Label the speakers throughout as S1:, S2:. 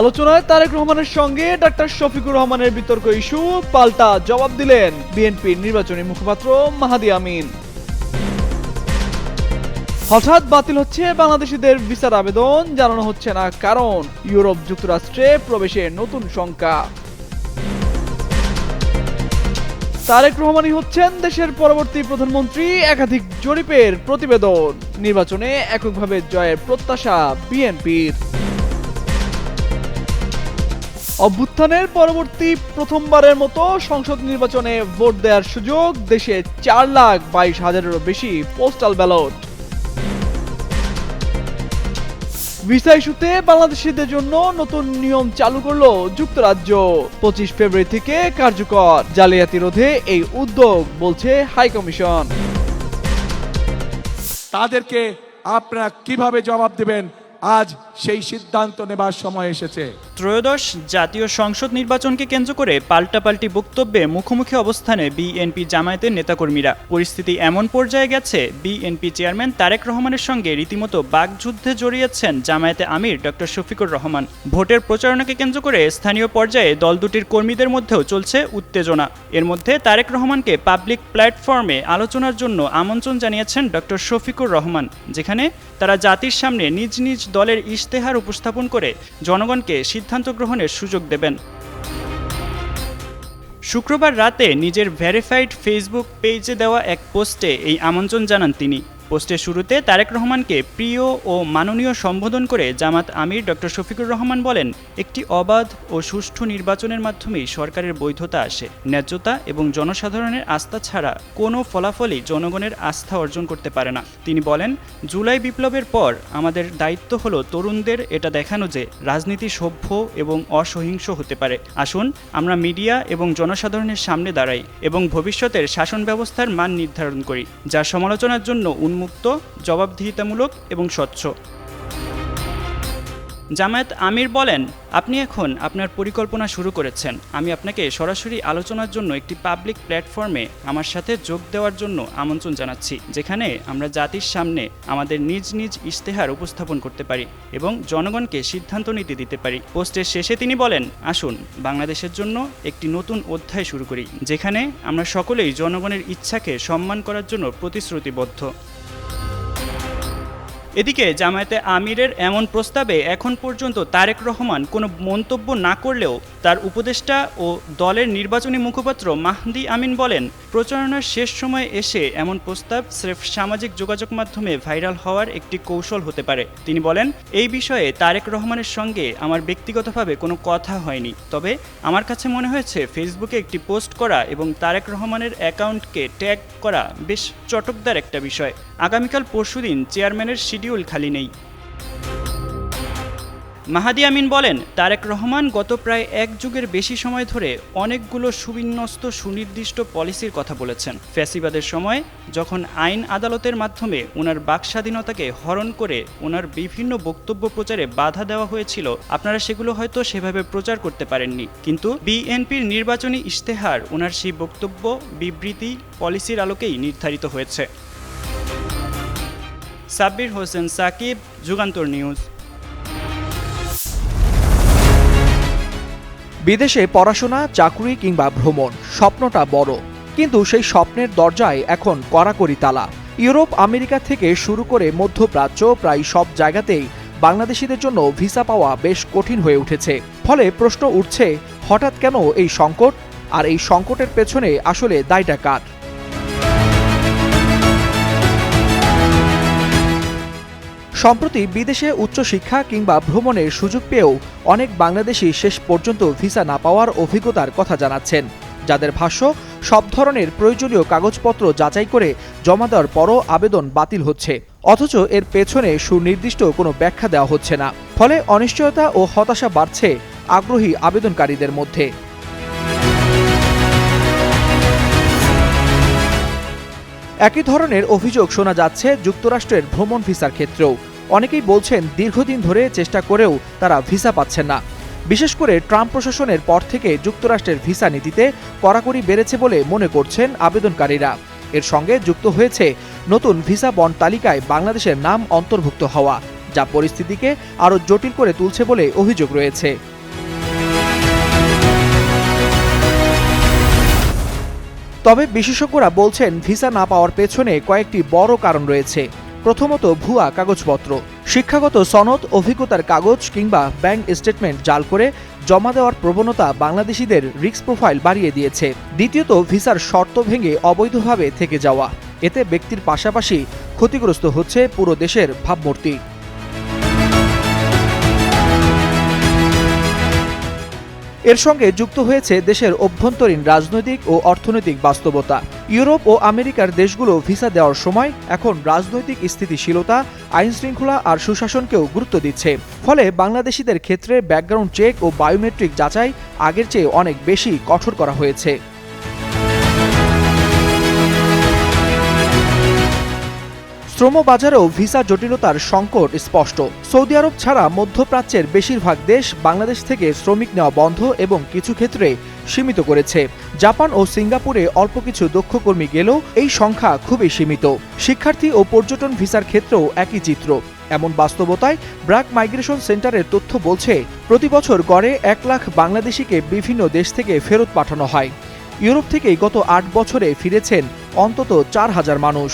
S1: আলোচনায় তারেক রহমানের সঙ্গে ডাক্তার শফিকুর রহমানের বিতর্ক ইস্যু পাল্টা জবাব দিলেন বিএনপির নির্বাচনী মুখপাত্র মাহাদি আমিন। হঠাৎ বাতিল হচ্ছে বাংলাদেশিদের ভিসার আবেদন, জানানো হচ্ছে না কারণ ইউরোপ যুক্তরাষ্ট্রে প্রবেশের নতুন শঙ্কা। তারেক রহমানই হচ্ছেন দেশের পরবর্তী প্রধানমন্ত্রী একাধিক জরিপের প্রতিবেদন। নির্বাচনে এককভাবে জয়ের প্রত্যাশা বিএনপির। অভ্যুত্থানের পরবর্তী প্রথমবারের মতো সংসদ নির্বাচনে ভোট দেওয়ার সুযোগ দেশে চার লাখ বাইশ হাজারেরও বেশি পোস্টাল ব্যালট। ভিসা ইস্যুতে বাংলাদেশিদের জন্য নতুন নিয়ম চালু করল যুক্তরাজ্য। পঁচিশ ফেব্রুয়ারি থেকে কার্যকর জালিয়াতি রোধে এই উদ্যোগ বলছে হাই কমিশন।
S2: তাদেরকে আপনারা কীভাবে জবাব দেবেন? আজ সেই সিদ্ধান্ত নেবার সময় এসেছে।
S3: ত্রয়োদশ জাতীয় সংসদ নির্বাচনকে কেন্দ্র করে পাল্টাপাল্টি বক্তব্যে মুখোমুখি অবস্থানে বিএনপি জামায়াতের নেতাকর্মীরা। পরিস্থিতি এমন পর্যায়ে গেছে, বিএনপি চেয়ারম্যান তারেক রহমানের সঙ্গে রীতিমতো বাগযুদ্ধে জড়িয়েছেন জামায়াতে আমির ডক্টর শফিকুর রহমান। ভোটের প্রচারণাকে কেন্দ্র করে স্থানীয় পর্যায়ে দল দুটির কর্মীদের মধ্যেও চলছে উত্তেজনা। এর মধ্যে তারেক রহমানকে পাবলিক প্ল্যাটফর্মে আলোচনার জন্য আমন্ত্রণ জানিয়েছেন ডক্টর শফিকুর রহমান, যেখানে তারা জাতির সামনে নিজ নিজ দলের ইশতেহার উপস্থাপন করে জনগণকে সিদ্ধান্ত গ্রহণের সুযোগ দেবেন। শুক্রবার রাতে নিজের ভেরিফাইড ফেসবুক পেজে দেওয়া এক পোস্টে এই আমন্ত্রণ জানান তিনি। পোস্টের শুরুতে তারেক রহমানকে প্রিয় ও মাননীয় সম্বোধন করে জামাত আমির ডক্টর শফিকুর রহমান বলেন, একটি অবাধ ও সুষ্ঠু নির্বাচনের মাধ্যমেই সরকারের বৈধতা আসে। ন্যায্যতা এবং জনসাধারণের আস্থা ছাড়া কোনো ফলাফলই জনগণের আস্থা অর্জন করতে পারে না। তিনি বলেন, জুলাই বিপ্লবের পর আমাদের দায়িত্ব হলো তরুণদের এটা দেখানো যে রাজনীতি সভ্য এবং অসহিংস হতে পারে। আসুন, আমরা মিডিয়া এবং জনসাধারণের সামনে দাঁড়াই এবং ভবিষ্যতের শাসন ব্যবস্থার মান নির্ধারণ করি, যা সমালোচনার জন্য উন্মুক্ত জবাবদিহিতামূলক এবং স্বচ্ছ। জামায়াত আমির বলেন, আপনি এখন আপনার পরিকল্পনা শুরু করেছেন। আমি আপনাকে সরাসরি আলোচনার জন্য একটি পাবলিক প্ল্যাটফর্মে আমার সাথে যোগ দেওয়ার জন্য আমন্ত্রণ জানাচ্ছি, যেখানে আমরা জাতির সামনে আমাদের নিজ নিজ ইশতেহার উপস্থাপন করতে পারি এবং জনগণকে সিদ্ধান্ত নিতে দিতে পারি। পোস্টের শেষে তিনি বলেন, আসুন, বাংলাদেশের জন্য একটি নতুন অধ্যায় শুরু করি, যেখানে আমরা সকলেই জনগণের ইচ্ছাকে সম্মান করার জন্য প্রতিশ্রুতিবদ্ধ। এদিকে জামায়াতে আমিরের এমন প্রস্তাবে এখন পর্যন্ত তারেক রহমান কোনো মন্তব্য না করলেও তার উপদেষ্টা ও দলের নির্বাচনী মুখপাত্র মাহদি আমিন বলেন, প্রচারণার শেষ সময়ে এসে এমন প্রস্তাব স্রেফ সামাজিক যোগাযোগ মাধ্যমে ভাইরাল হওয়ার একটি কৌশল হতে পারে। তিনি বলেন, এই বিষয়ে তারেক রহমানের সঙ্গে আমার ব্যক্তিগতভাবে কোনো কথা হয়নি। তবে আমার কাছে মনে হয়েছে, ফেসবুকে একটি পোস্ট করা এবং তারেক রহমানের অ্যাকাউন্টকে ট্যাগ করা বেশ চটকদার একটা বিষয়। আগামীকাল পরশুদিন চেয়ারম্যানের শিডিউল খালি নেই। মাহাদি আমিন বলেন, তারেক রহমান গত প্রায় এক যুগের বেশি সময় ধরে অনেকগুলো সুবিন্যস্ত, সুনির্দিষ্ট পলিসির কথা বলেছেন। ফ্যাসিবাদের সময় যখন আইন আদালতের মাধ্যমে ওনার বাক স্বাধীনতাকে হরণ করে ওনার বিভিন্ন বক্তব্য প্রচারে বাধা দেওয়া হয়েছিল, আপনারা সেগুলো হয়তো সেভাবে প্রচার করতে পারেননি। কিন্তু বিএনপির নির্বাচনী ইশতেহার ওনার সেই বক্তব্য, বিবৃতি, পলিসির আলোকেই নির্ধারিত হয়েছে। সাব্বির হোসেন সাকিব, যুগান্তর নিউজ।
S4: বিদেশে পড়াশোনা, চাকরি কিংবা ভ্রমণ, স্বপ্নটা বড়। কিন্তু সেই স্বপ্নের দরজায় এখন কড়াকড়ি তালা। ইউরোপ, আমেরিকা থেকে শুরু করে মধ্যপ্রাচ্য, প্রায় সব জায়গাতেই বাংলাদেশিদের জন্য ভিসা পাওয়া বেশ কঠিন হয়ে উঠেছে। ফলে প্রশ্ন উঠছে, হঠাৎ কেন এই সংকট? আর এই সংকটের পেছনে আসলে দায়টা কার? সম্প্রতি বিদেশে উচ্চশিক্ষা কিংবা ভ্রমণের সুযোগ পেয়েও অনেক বাংলাদেশি শেষ পর্যন্ত ভিসা না পাওয়ার অভিজ্ঞতার কথা জানাচ্ছেন। যাদের ভাষ্য, সব ধরনের প্রয়োজনীয় কাগজপত্র যাচাই করে জমা দেওয়ার পরও আবেদন বাতিল হচ্ছে। অথচ এর পেছনে সুনির্দিষ্ট কোনো ব্যাখ্যা দেওয়া হচ্ছে না। ফলে অনিশ্চয়তা ও হতাশা বাড়ছে আগ্রহী আবেদনকারীদের মধ্যে। একই ধরনের অভিযোগ শোনা যাচ্ছে যুক্তরাষ্ট্রের ভ্রমণ ভিসার ক্ষেত্রেও। অনেকেই বলছেন দীর্ঘদিন ধরে চেষ্টা করেও তারা ভিসা পাচ্ছেন না। বিশেষ করে ট্রাম্প প্রশাসনের পর থেকে যুক্তরাষ্ট্রের ভিসা নীতিতে কড়াকড়ি বেড়েছে বলে মনে করছেন আবেদনকারীরা। এর সঙ্গে যুক্ত হয়েছে নতুন ভিসা বন্ড তালিকায় বাংলাদেশের নাম অন্তর্ভুক্ত হওয়া, যা পরিস্থিতিকে আরও জটিল করে তুলছে বলে অভিযোগ রয়েছে। তবে বিশেষজ্ঞরা বলছেন ভিসা না পাওয়ার পেছনে কয়েকটি বড় কারণ রয়েছে। প্রথমত ভুয়া কাগজপত্র, শিক্ষাগত সনদ, অভিজ্ঞতার কাগজ কিংবা ব্যাংক স্টেটমেন্ট জাল করে জমা দেওয়ার প্রবণতা বাংলাদেশিদের রিক্স প্রোফাইল বাড়িয়ে দিয়েছে। দ্বিতীয়ত, ভিসার শর্ত ভেঙে অবৈধভাবে থেকে যাওয়া। এতে ব্যক্তির পাশাপাশি ক্ষতিগ্রস্ত হচ্ছে পুরো দেশের ভাবমূর্তি। এর সঙ্গে যুক্ত হয়েছে দেশের অভ্যন্তরীণ রাজনৈতিক ও অর্থনৈতিক বাস্তবতা। ইউরোপ ও আমেরিকার দেশগুলো ভিসা দেওয়ার সময় এখন রাজনৈতিক স্থিতিশীলতা আইন শৃঙ্খলা আর সুশাসনকেও গুরুত্ব দিচ্ছে। ফলে বাংলাদেশিদের ক্ষেত্রে ব্যাকগ্রাউন্ড চেক ও বায়োমেট্রিক যাচাই আগের চেয়ে অনেক বেশি কঠোর করা হয়েছে। শ্রম বাজারেও ভিসা জটিলতার সংকট স্পষ্ট। সৌদি আরব ছাড়া মধ্যপ্রাচ্যের বেশিরভাগ দেশ বাংলাদেশ থেকে শ্রমিক নেওয়া বন্ধ এবং কিছু ক্ষেত্রে সীমিত করেছে। জাপান ও সিঙ্গাপুরে অল্প কিছু দক্ষ কর্মী গেলেও এই সংখ্যা খুবই সীমিত। শিক্ষার্থী ও পর্যটন ভিসার ক্ষেত্রেও একই চিত্র। এমন বাস্তবতায় ব্রাক মাইগ্রেশন সেন্টারের তথ্য বলছে, প্রতি বছর গড়ে এক লাখ বাংলাদেশিকে বিভিন্ন দেশ থেকে ফেরত পাঠানো হয়। ইউরোপ থেকেই গত আট বছরে ফিরেছেন অন্তত চার হাজার মানুষ।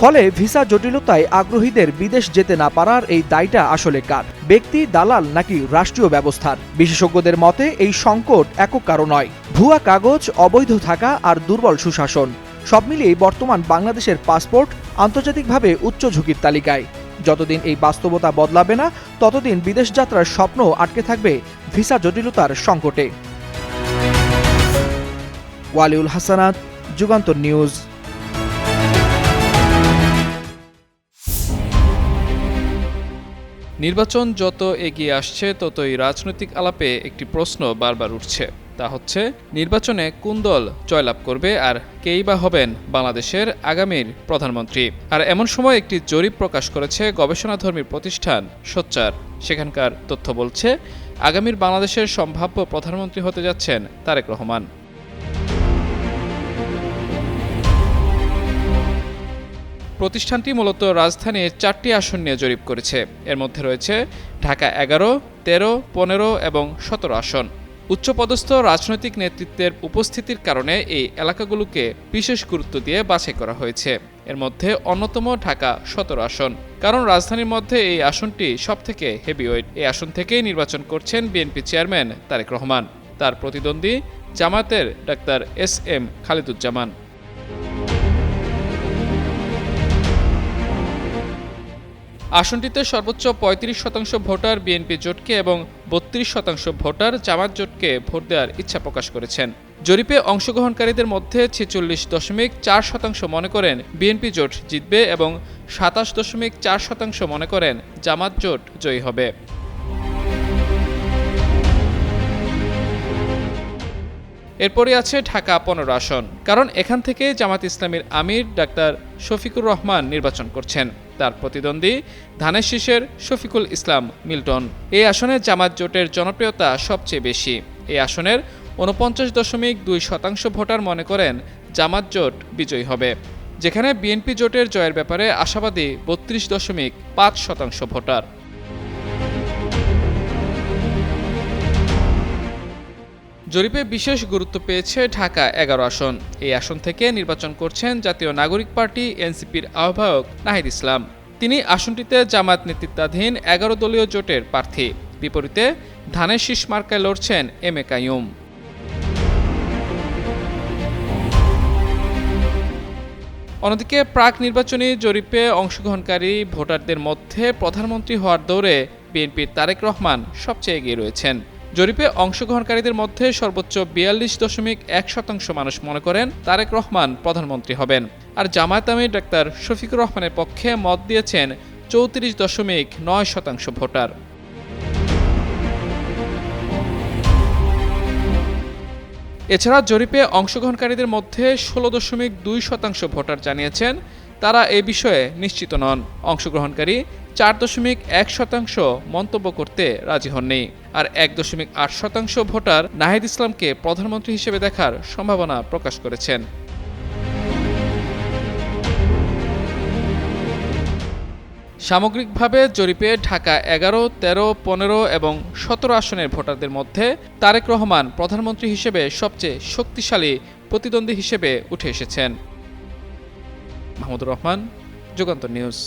S4: ফলে ভিসা জটিলতায় আগ্রহীদের বিদেশ যেতে না পারার এই দায়টা আসলে কার? ব্যক্তি, দালাল নাকি রাষ্ট্রীয় ব্যবস্থার? বিশেষজ্ঞদের মতে, এই সংকট একক কারণ নয়। ভুয়া কাগজ, অবৈধ থাকা আর দুর্বল সুশাসন। সব মিলিয়ে বর্তমান বাংলাদেশের পাসপোর্ট আন্তর্জাতিকভাবে উচ্চ ঝুঁকির তালিকায়। যতদিন এই বাস্তবতা বদলাবে না, ততদিন বিদেশ যাত্রার স্বপ্ন আটকে থাকবে ভিসা জটিলতার সংকটে। ওয়ালিউল হাসানাত, যুগান্তর নিউজ।
S5: নির্বাচন যত এগিয়ে আসছে, ততই রাজনৈতিক আলাপে একটি প্রশ্ন বারবার উঠছে। তা হচ্ছে, নির্বাচনে কোন দল জয়লাভ করবে আর কেই বা হবেন বাংলাদেশের আগামীর প্রধানমন্ত্রী? আর এমন সময় একটি জরিপ প্রকাশ করেছে গবেষণাধর্মী প্রতিষ্ঠান সোচ্চার। সেখানকার তথ্য বলছে, আগামীর বাংলাদেশের সম্ভাব্য প্রধানমন্ত্রী হতে যাচ্ছেন তারেক রহমান। প্রতিষ্ঠানটি মূলত রাজধানীর চারটি আসন নিয়ে জরিপ করেছে। এর মধ্যে রয়েছে ঢাকা এগারো, তেরো, পনেরো এবং সতেরো আসন। উচ্চপদস্থ রাজনৈতিক নেতৃত্বের উপস্থিতির কারণে এই এলাকাগুলোকে বিশেষ গুরুত্ব দিয়ে বাছাই করা হয়েছে। এর মধ্যে অন্যতম ঢাকা সতেরো আসন। কারণ রাজধানীর মধ্যে এই আসনটি সব সবথেকে হেভিওয়েট এই আসন থেকেই নির্বাচন করছেন বিএনপি চেয়ারম্যান তারেক রহমান। তার প্রতিদ্বন্দ্বী জামাতের ডাক্তার এস এম খালিদুজ্জামান। আসনটিতে সর্বোচ্চ পঁয়ত্রিশ শতাংশ ভোটার বিএনপি জোটকে এবং বত্রিশ শতাংশ ভোটার জামাত জোটকে ভোট দেওয়ার ইচ্ছা প্রকাশ করেছেন। জরিপে অংশগ্রহণকারীদের মধ্যে ছেচল্লিশ দশমিক চার শতাংশ মনে করেন বিএনপি জোট জিতবে এবং সাতাশ দশমিক চার শতাংশ মনে করেন জামাত জোট জয়ী হবে। এরপরে আছে ঢাকা পনেরো আসন, কারণ এখান থেকে জামাত ইসলামীর আমির ডাক্তার শফিকুর রহমান নির্বাচন করছেন। তার প্রতিদ্বন্দ্বী ধানের শীষের শফিকুল ইসলাম মিল্টন। এই আসনে জামাত জোটের জনপ্রিয়তা সবচেয়ে বেশি। এই আসনের উনপঞ্চাশ দশমিক দুই শতাংশ ভোটার মনে করেন জামাত জোট বিজয়ী হবে, যেখানে বিএনপি জোটের জয়ের ব্যাপারে আশাবাদী বত্রিশ দশমিক পাঁচ শতাংশ ভোটার। জরিপে বিশেষ গুরুত্ব পেয়েছে ঢাকা এগারো আসন। এই আসন থেকে নির্বাচন করছেন জাতীয় নাগরিক পার্টি এনসিপির আহ্বায়ক নাহিদ ইসলাম। তিনি আসনটিতে জামাত নেতৃত্বাধীন এগারো দলীয় জোটের প্রার্থী। বিপরীতে ধানের শীষ মার্কায় লড়ছেন এম এ কাইয়ুম। অন্যদিকে প্রাক নির্বাচনী জরিপে অংশগ্রহণকারী ভোটারদের মধ্যে প্রধানমন্ত্রী হওয়ার দৌড়ে বিএনপির তারেক রহমান সবচেয়ে এগিয়ে রয়েছেন। জরিপে অংশগ্রহণকারীদের মধ্যে সর্বোচ্চ বিয়াল্লিশ দশমিক এক শতাংশ মানুষ মনে করেন তারেক রহমান প্রধানমন্ত্রী হবেন। আর জামায়াত আমির ডাক্তার শফিকুর রহমানের পক্ষে মত দিয়েছেন চৌত্রিশ দশমিক নয় শতাংশ ভোটার। এছাড়া জরিপে অংশগ্রহণকারীদের মধ্যে ষোলো দশমিক দুই শতাংশ ভোটার জানিয়েছেন। তারা এ বিষয়ে নিশ্চিত নন। অংশগ্রহণকারী চার দশমিক এক শতাংশ মন্তব্য করতে রাজি হননি। আর এক দশমিক আট শতাংশ ভোটার নাহিদ ইসলামকে প্রধানমন্ত্রী হিসেবে দেখার সম্ভাবনা প্রকাশ করেছেন। সামগ্রিকভাবে জরিপে ঢাকা এগারো, তেরো, পনেরো এবং সতেরো আসনের ভোটারদের মধ্যে তারেক রহমান প্রধানমন্ত্রী হিসেবে সবচেয়ে শক্তিশালী প্রতিদ্বন্দ্বী হিসেবে উঠে এসেছেন। মাহমুদুর রহমান যুগান্তর নিউজ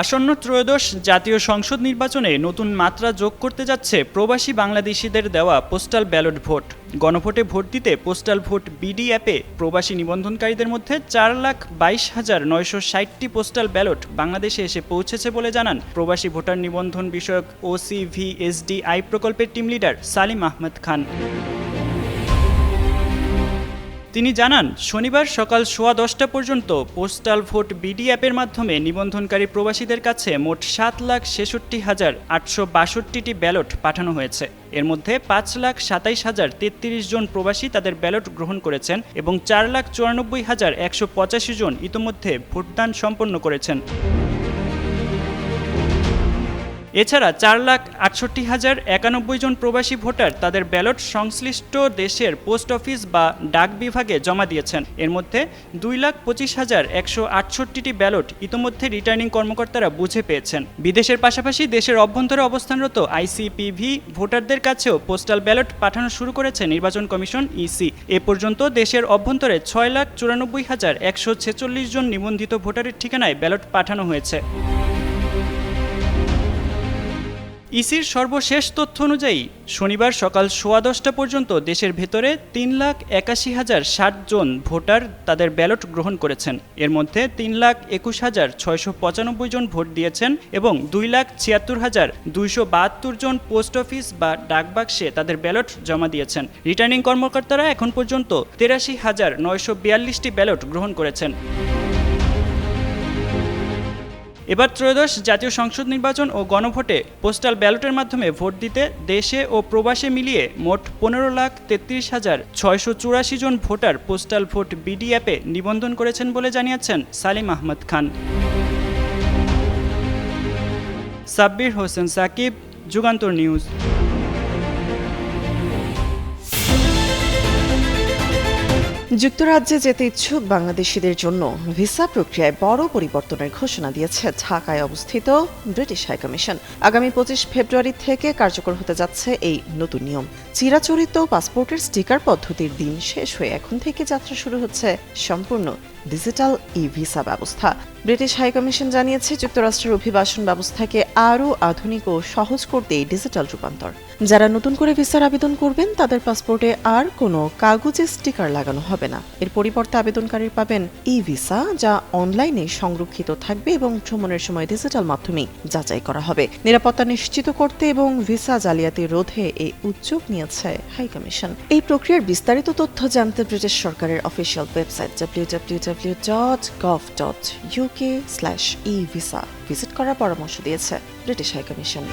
S3: আসন্ন ত্রয়োদশ জাতীয় সংসদ নির্বাচনে নতুন মাত্রা যোগ করতে যাচ্ছে প্রবাসী বাংলাদেশিদের দেওয়া পোস্টাল ব্যালট ভোট। গণভোটে ভোট দিতে পোস্টাল ভোট বিডি অ্যাপে প্রবাসী নিবন্ধনকারীদের মধ্যে চার লাখ বাইশ হাজার নয়শো ষাটটি পোস্টাল ব্যালট বাংলাদেশে এসে পৌঁছেছে বলে জানান প্রবাসী ভোটার নিবন্ধন বিষয়ক ওসিভিএসডিআই প্রকল্পের টিম লিডার সালিম আহমেদ খান। তিনি জানান, শনিবার সকাল সোয়া দশটা পর্যন্ত পোস্টাল ভোট বিডি অ্যাপের মাধ্যমে নিবন্ধনকারী প্রবাসীদের কাছে মোট সাত লাখ ছেষট্টি হাজার আটশো বাষট্টিটি ব্যালট পাঠানো হয়েছে। এর মধ্যে পাঁচ লাখ সাতাইশ হাজার তেত্রিশ জন প্রবাসী তাদের ব্যালট গ্রহণ করেছেন এবং চার লাখ চুরানব্বই হাজার একশো পঁচাশি জন ইতোমধ্যে ভোটদান সম্পন্ন করেছেন। এছাড়া চার লাখ আটষট্টি হাজার একানব্বই জন প্রবাসী ভোটার তাদের ব্যালট সংশ্লিষ্ট দেশের পোস্ট অফিস বা ডাক বিভাগে জমা দিয়েছেন। এর মধ্যে দুই লাখ পঁচিশ হাজার একশো আটষট্টিটি ব্যালট ইতোমধ্যে রিটার্নিং কর্মকর্তারা বুঝে পেয়েছেন। বিদেশের পাশাপাশি দেশের অভ্যন্তরে অবস্থানরত আইসিপিভি ভোটারদের কাছেও পোস্টাল ব্যালট পাঠানো শুরু করেছে নির্বাচন কমিশন ইসি। এ পর্যন্ত দেশের অভ্যন্তরে ছয় লাখ চুরানব্বই হাজার একশো ছেচল্লিশ জন নিবন্ধিত ভোটারের ঠিকানায় ব্যালট পাঠানো হয়েছে। ইসির সর্বশেষ তথ্য অনুযায়ী, শনিবার সকাল সোয়া দশটা পর্যন্ত দেশের ভেতরে তিন লাখ একাশি হাজার ষাট জন ভোটার তাদের ব্যালট গ্রহণ করেছেন। এর মধ্যে তিন লাখ একুশ হাজার ছয়শো পঁচানব্বই জন ভোট দিয়েছেন এবং দুই লাখ ছিয়াত্তর হাজার দুইশো বাহাত্তর জন পোস্ট অফিস বা ডাকবাক্সে তাদের ব্যালট জমা দিয়েছেন। রিটার্নিং কর্মকর্তারা এখন পর্যন্ত তেরাশি হাজার নয়শো বিয়াল্লিশটি ব্যালট গ্রহণ করেছেন। এবার ত্রয়োদশ জাতীয় সংসদ নির্বাচন ও গণভোটে পোস্টাল ব্যালটের মাধ্যমে ভোট দিতে দেশে ও প্রবাসে মিলিয়ে মোট পনেরো লাখ তেত্রিশ হাজার ছয়শো চুরাশি জন ভোটার পোস্টাল ভোট বিডি অ্যাপে নিবন্ধন করেছেন বলে জানিয়েছেন সালিম আহমদ খান। সাব্বির হোসেন সাকিব, যুগান্তর নিউজ।
S6: যুক্তরাজ্যে যেতে ইচ্ছুক বাংলাদেশিদের জন্য ভিসা প্রক্রিয়ায় বড় পরিবর্তনের ঘোষণা দিয়েছে ঢাকায় অবস্থিত ব্রিটিশ হাইকমিশন। আগামী পঁচিশ ফেব্রুয়ারি থেকে কার্যকর হতে যাচ্ছে এই নতুন নিয়ম। চিরাচরিত পাসপোর্টের স্টিকার পদ্ধতির দিন শেষ হয়ে এখন থেকে যাত্রা শুরু হচ্ছে সম্পূর্ণ ডিজিটাল ই ভিসা ব্যবস্থা। ব্রিটিশ হাইকমিশন জানিয়েছে, যুক্তরাষ্ট্রের অভিবাসন ব্যবস্থাকে আরও আধুনিক ও সহজ করতে এই ডিজিটাল রূপান্তর। যারা নতুন করে ভিসার আবেদন করবেন, তাদের পাসপোর্টে আর কোনো কাগজে স্টিকার লাগানো হবে না। এর পরিবর্তে আবেদনকারী পাবেন ই ভিসা যা অনলাইনে সংরক্ষিত থাকবে এবং ভ্রমণের সময় ডিজিটাল মাধ্যমে যাচাই করা হবে। নিরাপত্তা নিশ্চিত করতে এবং ভিসা জালিয়াতি রোধে এই উদ্যোগ নিয়েছে হাই কমিশন এই প্রক্রিয়ার বিস্তারিত তথ্য জানতে ব্রিটিশ সরকারের অফিসিয়াল ওয়েবসাইট ভিসা ভিজিট করার পরামর্শ দিয়েছে ব্রিটিশ হাইকমিশন